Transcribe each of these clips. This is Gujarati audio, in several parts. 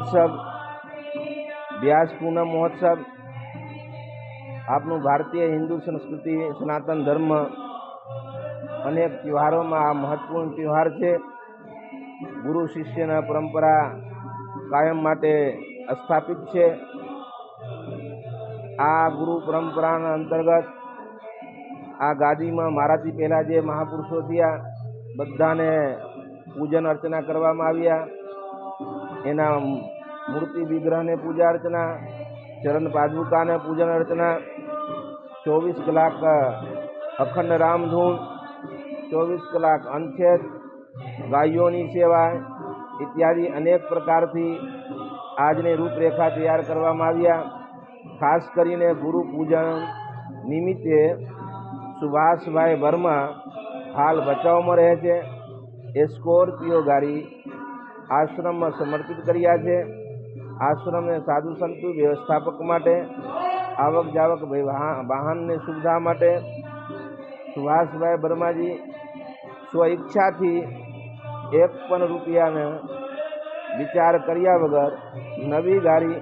મહોત્સવ, વ્યાસ પૂનમ મહોત્સવ આપણું ભારતીય હિન્દુ સંસ્કૃતિ સનાતન ધર્મ અનેક તહેવારોમાં આ મહત્વપૂર્ણ તહેવાર છે. ગુરુ શિષ્યના પરંપરા કાયમ માટે સ્થાપિત છે. આ ગુરુ પરંપરાના અંતર્ગત આ ગાદીમાં મારાથી પહેલાં જે મહાપુરુષો થયા, બધાને પૂજન અર્ચના કરવામાં આવ્યા. એના મૂર્તિ વિગ્રહને પૂજા અર્ચના, ચરણ પાદુકાને પૂજન અર્ચના, ચોવીસ કલાક અખંડ રામધૂન, ચોવીસ કલાક અનછેદ, ગાયોની સેવા ઇત્યાદિ અનેક પ્રકારથી આજની રૂપરેખા તૈયાર કરવામાં આવ્યા. ખાસ કરીને ગુરુ પૂજન નિમિત્તે સુભાષભાઈ વર્મા હાલ બચાવમાં રહે છે. એ સ્કોર્પિયો ગાડી આશ્રમમાં સમર્પિત કર્યા છે. આશ્રમને સાધુ સંતુ, વ્યવસ્થાપક માટે આવક જાવક વાહ- વાહનની સુવિધા માટે સુભાષભાઈ વર્માજી સ્વઈચ્છાથી એક પણ રૂપિયાને વિચાર કર્યા વગર નવી ગાડી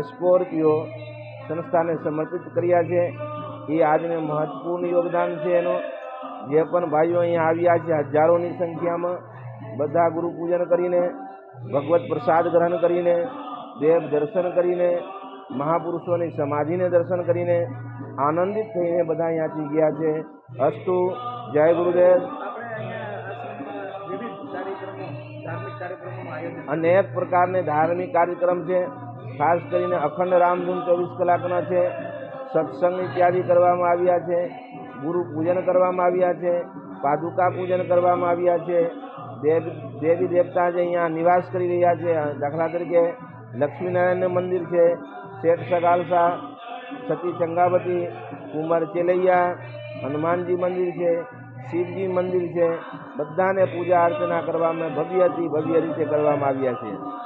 સ્કોર્પિયો સંસ્થાને સમર્પિત કર્યા છે. એ આજને મહત્વપૂર્ણ યોગદાન છે એનું. જે પણ ભાઈઓ અહીંયા આવ્યા છે, હજારોની સંખ્યામાં બધા ગુરુ પૂજન કરીને, ભગવત પ્રસાદ ગ્રહણ કરીને, દેવ દર્શન કરીને, મહાપુરુષોની સમાધિને દર્શન કરીને આનંદિત થઈને બધા અહીંયાથી ગયા છે. અસ્તુ, જય ગુરુદેવ. અનેક પ્રકારના ધાર્મિક કાર્યક્રમ છે. ખાસ કરીને અખંડ રામધૂન ચોવીસ કલાકના છે. સત્સંગ ઇત્યાદિ કરવામાં આવ્યા છે. ગુરુ પૂજન કરવામાં આવ્યા છે. પાદુકા પૂજન કરવામાં આવ્યા છે. દેવ, દેવી દેવતા જે અહીંયા નિવાસ કરી રહ્યા છે દાખલા તરીકે લક્ષ્મીનારાયણનું મંદિર છે, શેઠ સગાલસા, સતી ચંગાવતી, કુંવર ચેલૈયા, હનુમાનજી મંદિર છે, શિવજી મંદિર છે, બધાને પૂજા અર્ચના કરવામાં ભવ્યથી ભવ્ય રીતે કરવામાં આવ્યા છે.